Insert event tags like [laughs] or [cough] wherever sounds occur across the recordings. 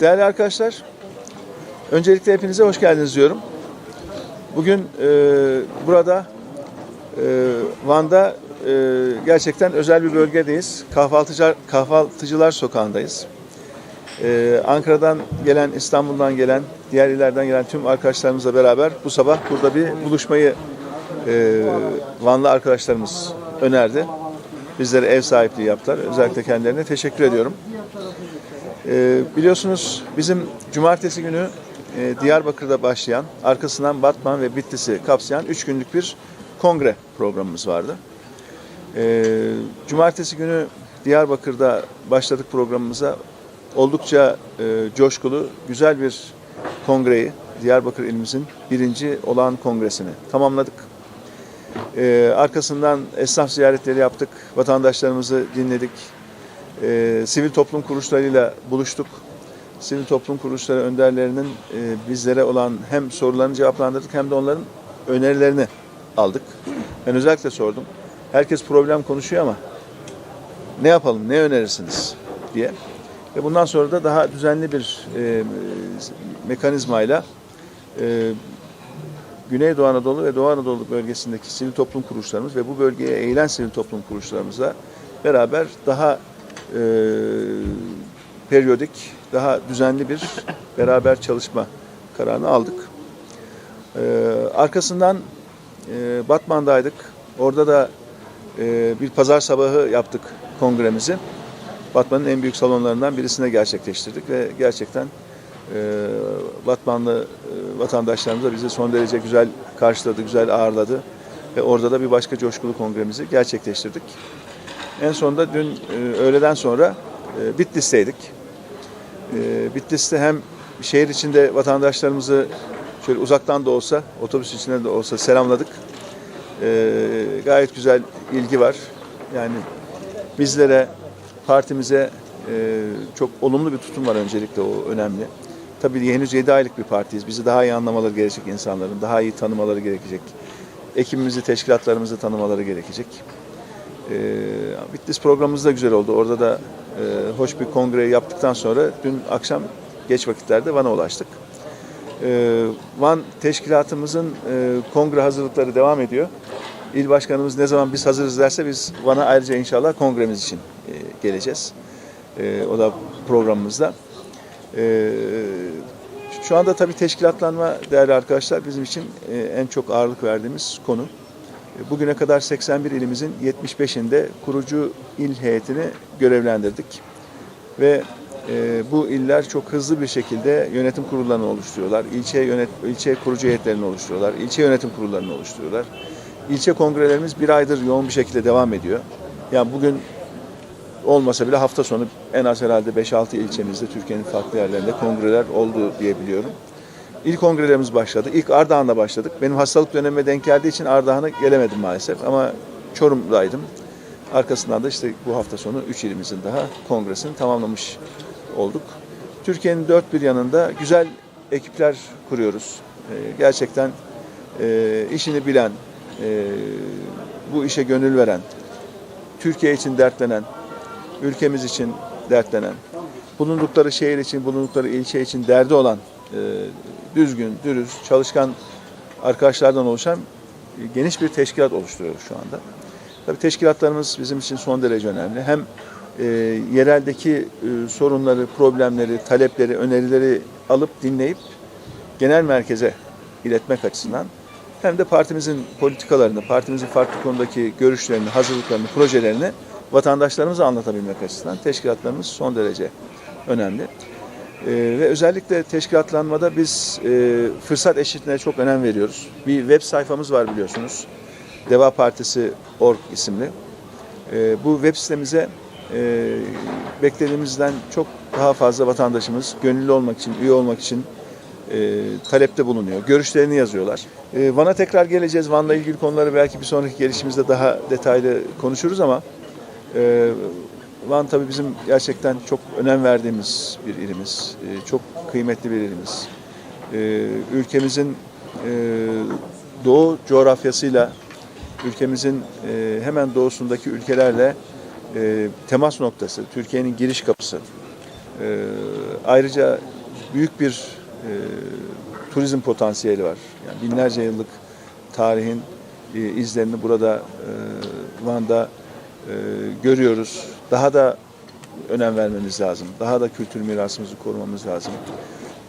Değerli arkadaşlar, öncelikle hepinize hoş geldiniz diyorum. Bugün e, burada e, Van'da e, gerçekten özel bir bölgedeyiz. Kahvaltıcılar, Kahvaltıcılar Sokağı'ndayız. E, Ankara'dan gelen, İstanbul'dan gelen, diğer illerden gelen tüm arkadaşlarımızla beraber bu sabah burada bir buluşmayı e, Vanlı arkadaşlarımız önerdi. Bizlere ev sahipliği yaptılar. Özellikle kendilerine teşekkür ediyorum. Ee, biliyorsunuz bizim cumartesi günü e, Diyarbakır'da başlayan, arkasından Batman ve Bitlis'i kapsayan 3 günlük bir kongre programımız vardı. Ee, cumartesi günü Diyarbakır'da başladık programımıza. Oldukça e, coşkulu, güzel bir kongreyi, Diyarbakır ilimizin birinci olağan kongresini tamamladık. Ee, arkasından esnaf ziyaretleri yaptık, vatandaşlarımızı dinledik, e, sivil toplum kuruluşlarıyla buluştuk. Sivil toplum kuruluşları önderlerinin e, bizlere olan hem sorularını cevaplandırdık hem de onların önerilerini aldık. Ben özellikle sordum. Herkes problem konuşuyor ama ne yapalım, ne önerirsiniz diye. Ve bundan sonra da daha düzenli bir e, mekanizmayla e, Güneydoğu Anadolu ve Doğu Anadolu bölgesindeki sivil toplum kuruluşlarımız ve bu bölgeye eğilen sivil toplum kuruluşlarımızla beraber daha e, periyodik, daha düzenli bir beraber çalışma kararını aldık. E, arkasından e, Batman'daydık. Orada da e, bir pazar sabahı yaptık kongremizi. Batman'ın en büyük salonlarından birisine gerçekleştirdik ve gerçekten e, Batmanlı e, vatandaşlarımız da bizi son derece güzel karşıladı, güzel ağırladı ve orada da bir başka coşkulu kongremizi gerçekleştirdik. En sonunda dün e, öğleden sonra e, Bitlis'teydik. E, Bitlis'te hem şehir içinde vatandaşlarımızı şöyle uzaktan da olsa, otobüs içinde de olsa selamladık. E, gayet güzel ilgi var. Yani bizlere, partimize çok olumlu bir tutum var öncelikle o önemli. Tabii henüz 7 aylık bir partiyiz. Bizi daha iyi anlamaları gerekecek insanların, daha iyi tanımaları gerekecek. Ekibimizi, teşkilatlarımızı tanımaları gerekecek. E, Bitlis programımız da güzel oldu. Orada da e, hoş bir kongre yaptıktan sonra dün akşam geç vakitlerde Van'a ulaştık. E, Van teşkilatımızın e, kongre hazırlıkları devam ediyor. İl başkanımız ne zaman biz hazırız derse biz Van'a ayrıca inşallah kongremiz için e, geleceğiz. E, o da programımızda. E, şu anda tabii teşkilatlanma değerli arkadaşlar bizim için e, en çok ağırlık verdiğimiz konu. E, Bugüne kadar 81 ilimizin 75'inde kurucu il heyetini görevlendirdik. Ve e, bu iller çok hızlı bir şekilde yönetim kurullarını oluşturuyorlar. İlçe, yönet, ilçe kurucu heyetlerini oluşturuyorlar. İlçe yönetim kurullarını oluşturuyorlar. İlçe kongrelerimiz bir aydır yoğun bir şekilde devam ediyor. Yani bugün olmasa bile hafta sonu en az herhalde 5-6 ilçemizde Türkiye'nin farklı yerlerinde kongreler oldu diye biliyorum. İlk kongrelerimiz başladı. İlk Ardahan'da başladık. Benim hastalık dönemime denk geldiği için Ardahan'a gelemedim maalesef ama Çorum'daydım. Arkasından da işte bu hafta sonu 3 ilimizin daha kongresini tamamlamış olduk. Türkiye'nin dört bir yanında güzel ekipler kuruyoruz. Ee, gerçekten e, işini bilen, e, bu işe gönül veren, Türkiye için dertlenen, ülkemiz için dertlenen, bulundukları şehir için, bulundukları ilçe için derdi olan e, düzgün, dürüst, çalışkan arkadaşlardan oluşan e, geniş bir teşkilat oluşturuyoruz şu anda. Tabii teşkilatlarımız bizim için son derece önemli. Hem e, yereldeki e, sorunları, problemleri, talepleri, önerileri alıp dinleyip genel merkeze iletmek açısından hem de partimizin politikalarını, partimizin farklı konudaki görüşlerini, hazırlıklarını, projelerini vatandaşlarımıza anlatabilmek açısından teşkilatlarımız son derece önemli. Ee, ve özellikle teşkilatlanmada biz e, fırsat eşitliğine çok önem veriyoruz. Bir web sayfamız var biliyorsunuz. Deva Partisi org isimli. Ee, bu web sitemize e, beklediğimizden çok daha fazla vatandaşımız gönüllü olmak için, üye olmak için e, talepte bulunuyor. Görüşlerini yazıyorlar. E, Van'a tekrar geleceğiz. Van'la ilgili konuları belki bir sonraki gelişimizde daha detaylı konuşuruz ama e, Van tabii bizim gerçekten çok önem verdiğimiz bir ilimiz. E, çok kıymetli bir ilimiz. E, ülkemizin e, doğu coğrafyasıyla ülkemizin hemen doğusundaki ülkelerle temas noktası, Türkiye'nin giriş kapısı. Ayrıca büyük bir turizm potansiyeli var. Yani binlerce yıllık tarihin izlerini burada Van'da görüyoruz. Daha da önem vermemiz lazım. Daha da kültür mirasımızı korumamız lazım.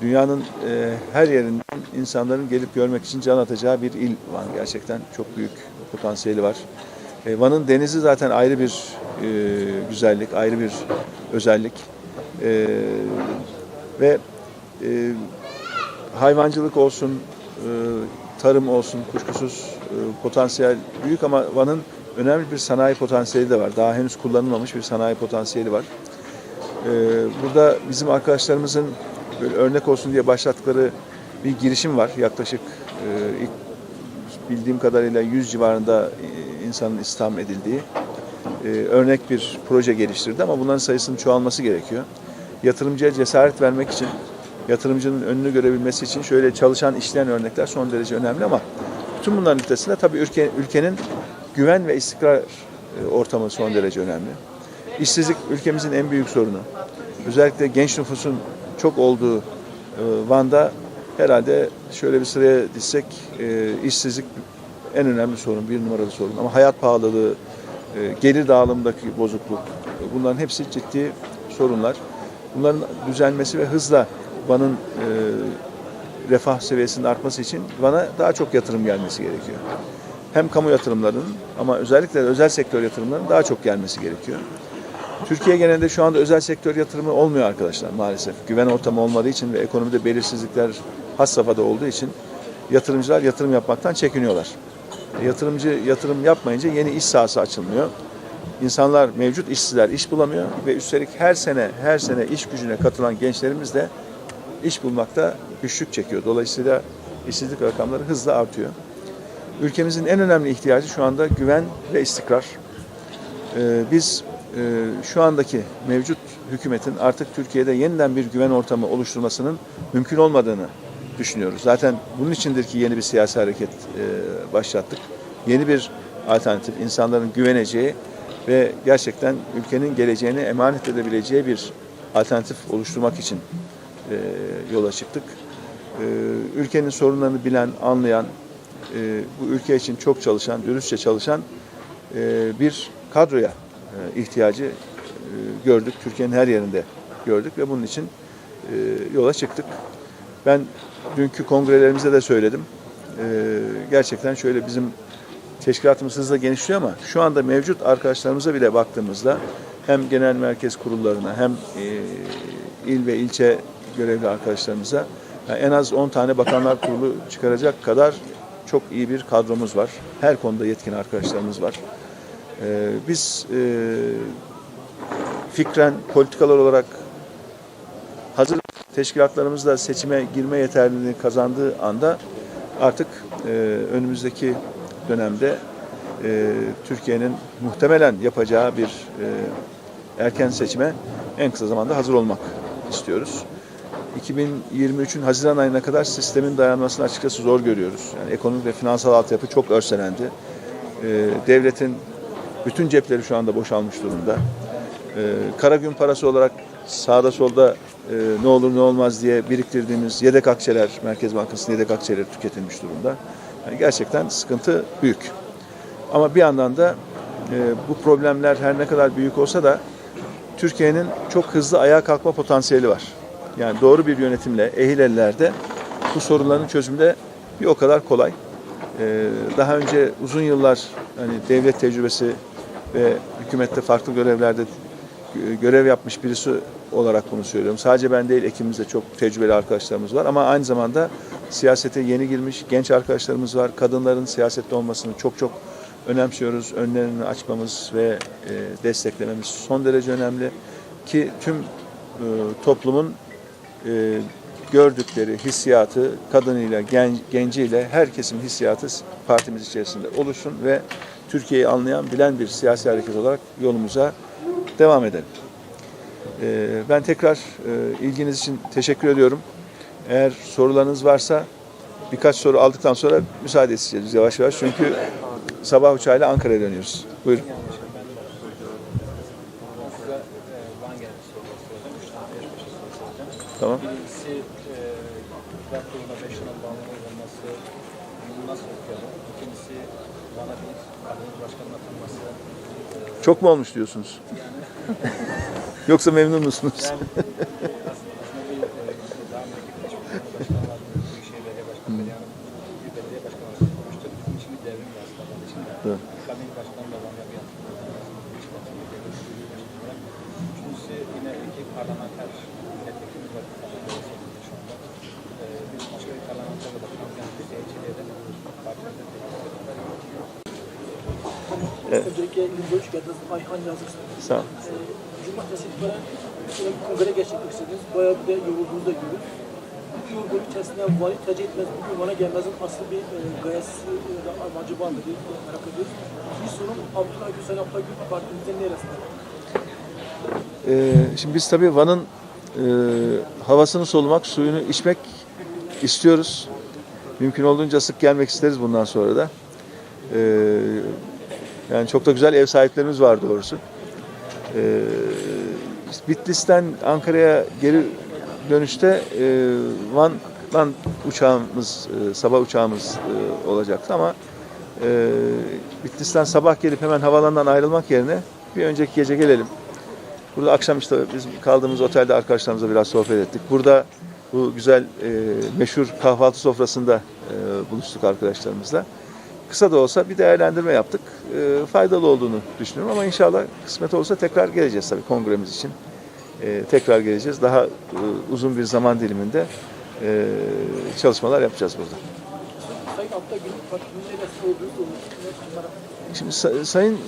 Dünyanın e, her yerinden insanların gelip görmek için can atacağı bir il Van. Gerçekten çok büyük potansiyeli var. E, Van'ın denizi zaten ayrı bir e, güzellik, ayrı bir özellik. E, ve e, hayvancılık olsun, e, tarım olsun kuşkusuz e, potansiyel büyük ama Van'ın önemli bir sanayi potansiyeli de var. Daha henüz kullanılmamış bir sanayi potansiyeli var. E, burada bizim arkadaşlarımızın böyle örnek olsun diye başlattıkları bir girişim var. Yaklaşık e, ilk bildiğim kadarıyla 100 civarında e, insanın istihdam edildiği e, örnek bir proje geliştirdi ama bunların sayısının çoğalması gerekiyor. Yatırımcıya cesaret vermek için, yatırımcının önünü görebilmesi için şöyle çalışan, işleyen örnekler son derece önemli ama bütün bunların ötesinde tabii ülke, ülkenin güven ve istikrar e, ortamı son derece önemli. İşsizlik ülkemizin en büyük sorunu. Özellikle genç nüfusun çok olduğu e, Van'da herhalde şöyle bir sıraya dizsek e, işsizlik en önemli sorun, bir numaralı sorun. Ama hayat pahalılığı, gelir dağılımındaki bozukluk, bunların hepsi ciddi sorunlar. Bunların düzelmesi ve hızla Van'ın refah seviyesinin artması için Van'a daha çok yatırım gelmesi gerekiyor. Hem kamu yatırımlarının ama özellikle de özel sektör yatırımlarının daha çok gelmesi gerekiyor. Türkiye genelinde şu anda özel sektör yatırımı olmuyor arkadaşlar maalesef. Güven ortamı olmadığı için ve ekonomide belirsizlikler has safhada olduğu için yatırımcılar yatırım yapmaktan çekiniyorlar. E, Yatırımcı yatırım yapmayınca yeni iş sahası açılmıyor. İnsanlar mevcut işsizler iş bulamıyor ve üstelik her sene her sene iş gücüne katılan gençlerimiz de iş bulmakta güçlük çekiyor. Dolayısıyla işsizlik rakamları hızla artıyor. Ülkemizin en önemli ihtiyacı şu anda güven ve istikrar. Ee, biz e, şu andaki mevcut hükümetin artık Türkiye'de yeniden bir güven ortamı oluşturmasının mümkün olmadığını düşünüyoruz. Zaten bunun içindir ki yeni bir siyasi hareket e, başlattık. Yeni bir alternatif, insanların güveneceği ve gerçekten ülkenin geleceğine emanet edebileceği bir alternatif oluşturmak için e, yola çıktık. Ülkenin sorunlarını bilen, anlayan, e, bu ülke için çok çalışan, dürüstçe çalışan e, bir kadroya e, ihtiyacı e, gördük. Türkiye'nin her yerinde gördük ve bunun için e, yola çıktık. Ben dünkü kongrelerimizde de söyledim. E, gerçekten şöyle bizim teşkilatımız hızla genişliyor ama şu anda mevcut arkadaşlarımıza bile baktığımızda hem genel merkez kurullarına hem e, il ve ilçe görevli arkadaşlarımıza yani en az 10 tane bakanlar kurulu çıkaracak kadar çok iyi bir kadromuz var. Her konuda yetkin arkadaşlarımız var. E, biz e, fikren, politikalar olarak hazır teşkilatlarımız da seçime girme yeterliliğini kazandığı anda artık e, önümüzdeki dönemde e, Türkiye'nin muhtemelen yapacağı bir e, erken seçime en kısa zamanda hazır olmak istiyoruz. 2023'ün Haziran ayına kadar sistemin dayanmasını açıkçası zor görüyoruz. Yani ekonomik ve finansal altyapı çok örselendi. E, devletin bütün cepleri şu anda boşalmış durumda. E, kara gün parası olarak sağda solda e, ne olur ne olmaz diye biriktirdiğimiz yedek akçeler, Merkez Bankası'nın yedek akçeleri tüketilmiş durumda. Yani gerçekten sıkıntı büyük. Ama bir yandan da e, bu problemler her ne kadar büyük olsa da Türkiye'nin çok hızlı ayağa kalkma potansiyeli var. Yani doğru bir yönetimle, ehil ellerde bu sorunların çözümde bir o kadar kolay. E, daha önce uzun yıllar hani devlet tecrübesi ve hükümette farklı görevlerde görev yapmış birisi olarak bunu söylüyorum. Sadece ben değil, ekibimizde çok tecrübeli arkadaşlarımız var ama aynı zamanda siyasete yeni girmiş genç arkadaşlarımız var. Kadınların siyasette olmasını çok çok önemsiyoruz. Önlerini açmamız ve e, desteklememiz son derece önemli ki tüm e, toplumun e, gördükleri hissiyatı kadınıyla, gen, genciyle her kesim hissiyatı partimiz içerisinde oluşsun ve Türkiye'yi anlayan, bilen bir siyasi hareket olarak yolumuza devam edelim. E, ben tekrar e, ilginiz için teşekkür ediyorum. Eğer sorularınız varsa birkaç soru aldıktan sonra müsaade isteyeceğiz yavaş yavaş. Çünkü sabah uçağıyla Ankara'ya dönüyoruz. Buyurun. Çok mu olmuş diyorsunuz? [laughs] Yoksa memnun musunuz? yani aslında, aslında bir e, daha önceki bir başkan vardı. Büyükşehir Belediye Başkanı Bediye Hanım bir belediye başkanı olarak konuştuk. Bizim için bir devrim var aslında. Onun için de Evet. Karadeniz Başkanı da bana bir Üçüncüsü yine iki parlamenter milletvekilimiz var. Karadeniz şu anda. Ee, biz başka bir parlamenter de bakıyoruz. Yani bir seyirciliğe de partimizde Hoş geldiniz. Ayhan Yazık. Sağ ol. Ee, Cumartesi itibaren şöyle bir kongre gerçekleştirdiniz. Bayağı bir de yorulduğunuzu da görüyoruz. Bu yorgunluk içerisinde Van'ı tercih etmez, bugün Van'a gelmezin asıl bir e, gayesi ya da amacı var mı diye merak ediyoruz. Bir sorun Abdullah Gül, Sayın Abdullah Gül partimizin neresinde? Ee, şimdi biz tabii Van'ın e, havasını solumak, suyunu içmek istiyoruz. Mümkün olduğunca sık gelmek isteriz bundan sonra da. Ee, yani çok da güzel ev sahiplerimiz var doğrusu. Ee, Bitlis'ten Ankara'ya geri dönüşte e, Van'dan uçağımız, e, sabah uçağımız e, olacaktı ama e, Bitlis'ten sabah gelip hemen havalandan ayrılmak yerine bir önceki gece gelelim. Burada akşam işte biz kaldığımız otelde arkadaşlarımızla biraz sohbet ettik. Burada bu güzel e, meşhur kahvaltı sofrasında e, buluştuk arkadaşlarımızla. Kısa da olsa bir değerlendirme yaptık. E, faydalı olduğunu düşünüyorum ama inşallah kısmet olursa tekrar geleceğiz tabii kongremiz için. E, tekrar geleceğiz. Daha e, uzun bir zaman diliminde e, çalışmalar yapacağız burada. Şimdi Sa- Sayın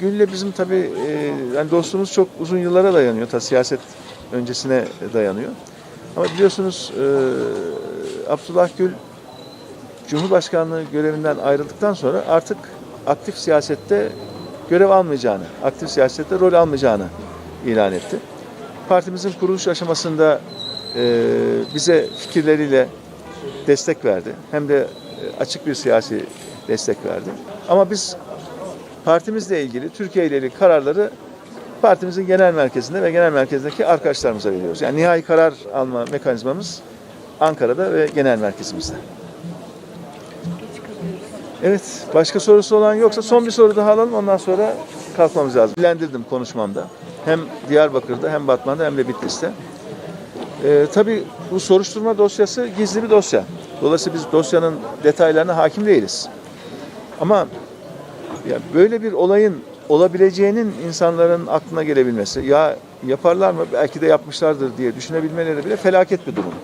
Gül'le bizim tabii e, yani dostluğumuz çok uzun yıllara dayanıyor. Ta siyaset öncesine dayanıyor. Ama biliyorsunuz e, Abdullah Gül Cumhurbaşkanlığı görevinden ayrıldıktan sonra artık aktif siyasette görev almayacağını, aktif siyasette rol almayacağını ilan etti. Partimizin kuruluş aşamasında e, bize fikirleriyle destek verdi. Hem de e, açık bir siyasi destek verdi. Ama biz partimizle ilgili, Türkiye ile ilgili kararları partimizin genel merkezinde ve genel merkezdeki arkadaşlarımıza veriyoruz. Yani nihai karar alma mekanizmamız Ankara'da ve genel merkezimizde. Evet, başka sorusu olan yoksa son bir soru daha alalım ondan sonra kalkmamız lazım. Bilendirdim konuşmamda. Hem Diyarbakır'da hem Batman'da hem de Bitlis'te. Ee, tabii bu soruşturma dosyası gizli bir dosya. Dolayısıyla biz dosyanın detaylarına hakim değiliz. Ama ya böyle bir olayın olabileceğinin insanların aklına gelebilmesi, ya yaparlar mı belki de yapmışlardır diye düşünebilmeleri bile felaket bir durum.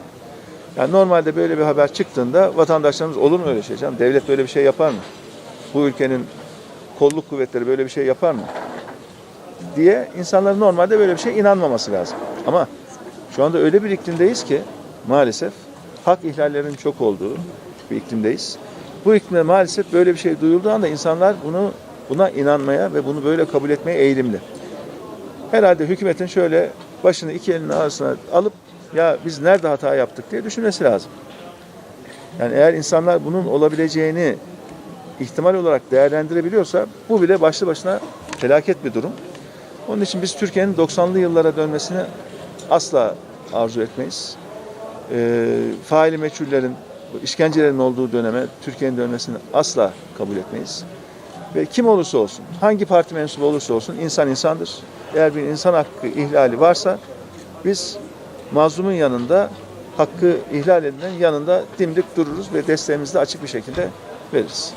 Yani normalde böyle bir haber çıktığında vatandaşlarımız olur mu öyle şey canım? Devlet böyle bir şey yapar mı? Bu ülkenin kolluk kuvvetleri böyle bir şey yapar mı? Diye insanların normalde böyle bir şey inanmaması lazım. Ama şu anda öyle bir iklimdeyiz ki maalesef hak ihlallerinin çok olduğu bir iklimdeyiz. Bu iklimde maalesef böyle bir şey duyulduğu anda insanlar bunu buna inanmaya ve bunu böyle kabul etmeye eğilimli. Herhalde hükümetin şöyle başını iki elinin arasına alıp ya biz nerede hata yaptık diye düşünmesi lazım. Yani eğer insanlar bunun olabileceğini ihtimal olarak değerlendirebiliyorsa bu bile başlı başına felaket bir durum. Onun için biz Türkiye'nin 90'lı yıllara dönmesini asla arzu etmeyiz. Ee, faili meçhullerin, işkencelerin olduğu döneme Türkiye'nin dönmesini asla kabul etmeyiz. Ve kim olursa olsun, hangi parti mensubu olursa olsun insan insandır. Eğer bir insan hakkı ihlali varsa biz mazlumun yanında, hakkı ihlal edilen yanında dimdik dururuz ve desteğimizi de açık bir şekilde veririz.